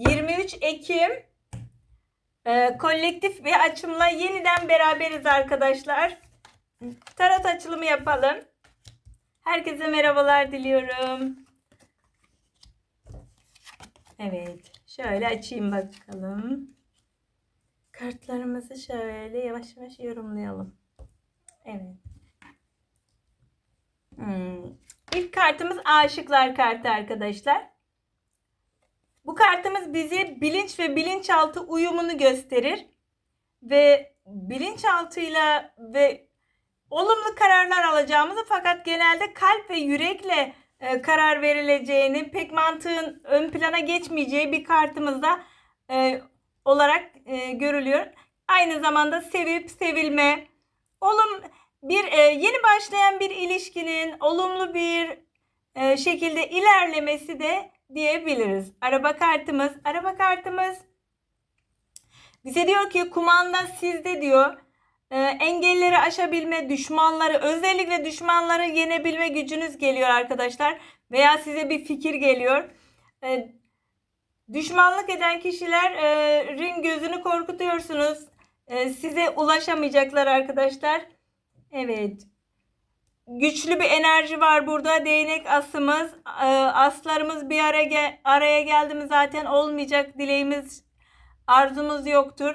23 Ekim e, kolektif bir açımla yeniden beraberiz arkadaşlar. Tarot açılımı yapalım. Herkese merhabalar diliyorum. Evet. Şöyle açayım bakalım. Kartlarımızı şöyle yavaş yavaş yorumlayalım. Evet. Hmm. İlk kartımız aşıklar kartı arkadaşlar. Bu kartımız bize bilinç ve bilinçaltı uyumunu gösterir. Ve bilinçaltıyla ve olumlu kararlar alacağımızı fakat genelde kalp ve yürekle e, karar verileceğini, pek mantığın ön plana geçmeyeceği bir kartımızda e, olarak e, görülüyor. Aynı zamanda sevip sevilme, olum bir e, yeni başlayan bir ilişkinin olumlu bir e, şekilde ilerlemesi de diyebiliriz. Araba kartımız, araba kartımız bize diyor ki kumanda sizde diyor. E, engelleri aşabilme, düşmanları, özellikle düşmanları yenebilme gücünüz geliyor arkadaşlar. Veya size bir fikir geliyor. E, düşmanlık eden kişilerin gözünü korkutuyorsunuz. E, size ulaşamayacaklar arkadaşlar. Evet. Güçlü bir enerji var burada. Değnek asımız, e, aslarımız bir araya, araya geldi mi zaten olmayacak dileğimiz, arzumuz yoktur.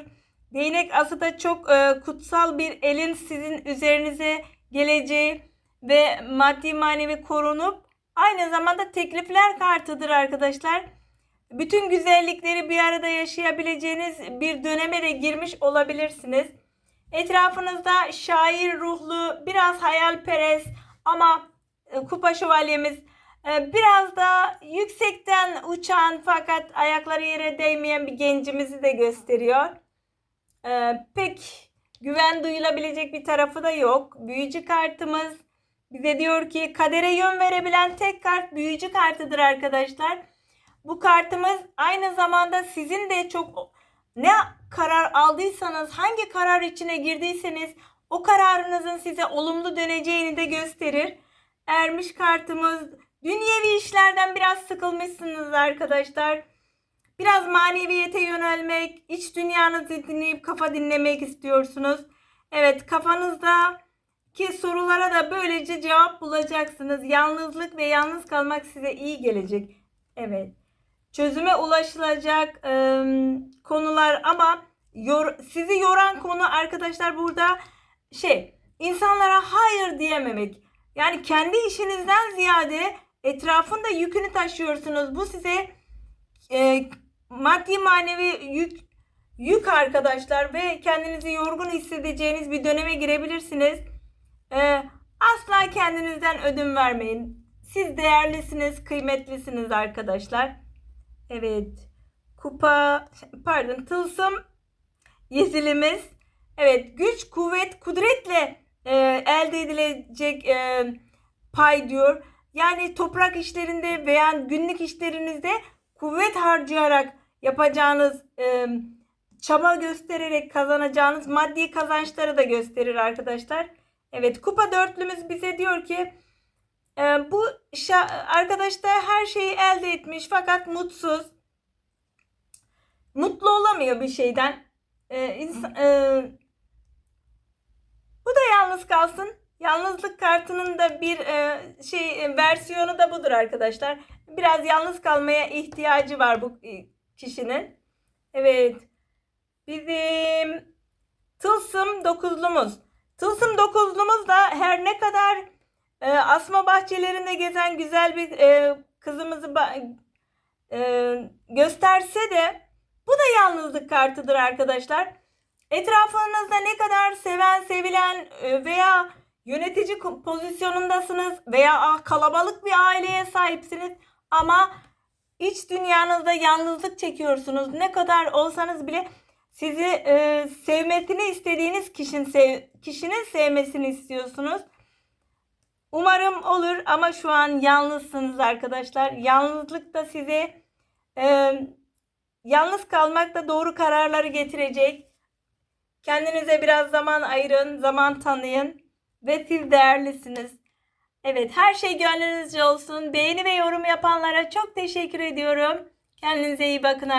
Değnek ası da çok e, kutsal bir elin sizin üzerinize geleceği ve maddi manevi korunup aynı zamanda teklifler kartıdır arkadaşlar. Bütün güzellikleri bir arada yaşayabileceğiniz bir döneme de girmiş olabilirsiniz. Etrafınızda şair ruhlu, biraz hayalperest ama e, kupa şövalyemiz e, biraz da yüksekten uçan fakat ayakları yere değmeyen bir gencimizi de gösteriyor. E, pek güven duyulabilecek bir tarafı da yok. Büyücü kartımız bize diyor ki kadere yön verebilen tek kart büyücü kartıdır arkadaşlar. Bu kartımız aynı zamanda sizin de çok ne karar aldıysanız, hangi karar içine girdiyseniz o kararınızın size olumlu döneceğini de gösterir. Ermiş kartımız dünyevi işlerden biraz sıkılmışsınız arkadaşlar. Biraz maneviyete yönelmek, iç dünyanızı dinleyip kafa dinlemek istiyorsunuz. Evet kafanızda ki sorulara da böylece cevap bulacaksınız. Yalnızlık ve yalnız kalmak size iyi gelecek. Evet çözüme ulaşılacak e, konular ama yor, sizi yoran konu arkadaşlar burada şey insanlara hayır diyememek. Yani kendi işinizden ziyade etrafında yükünü taşıyorsunuz. Bu size e, maddi manevi yük yük arkadaşlar ve kendinizi yorgun hissedeceğiniz bir döneme girebilirsiniz. E, asla kendinizden ödün vermeyin. Siz değerlisiniz, kıymetlisiniz arkadaşlar. Evet. Kupa pardon tılsım yeşilimiz. Evet güç, kuvvet, kudretle e, elde edilecek e, pay diyor. Yani toprak işlerinde veya günlük işlerinizde kuvvet harcayarak yapacağınız e, çaba göstererek kazanacağınız maddi kazançları da gösterir arkadaşlar. Evet kupa dörtlümüz bize diyor ki bu şa- arkadaş da her şeyi elde etmiş fakat mutsuz. Mutlu olamıyor bir şeyden. E, ins- e, bu da yalnız kalsın. Yalnızlık kartının da bir e, şey e, versiyonu da budur arkadaşlar. Biraz yalnız kalmaya ihtiyacı var bu e, kişinin. Evet. Bizim tılsım dokuzlumuz. Tılsım dokuzlumuz da her ne kadar e, asma bahçelerinde gezen güzel bir e, kızımızı e, gösterse de bu da yalnızlık kartıdır arkadaşlar. Etrafınızda ne kadar seven, sevilen e, veya yönetici pozisyonundasınız veya ah, kalabalık bir aileye sahipsiniz ama iç dünyanızda yalnızlık çekiyorsunuz. Ne kadar olsanız bile sizi e, sevmesini istediğiniz kişinin sev, kişinin sevmesini istiyorsunuz. Umarım olur ama şu an yalnızsınız arkadaşlar. Yalnızlık da size e, yalnız kalmak da doğru kararları getirecek. Kendinize biraz zaman ayırın, zaman tanıyın ve siz değerlisiniz. Evet, her şey gönlünüzce olsun. Beğeni ve yorum yapanlara çok teşekkür ediyorum. Kendinize iyi bakın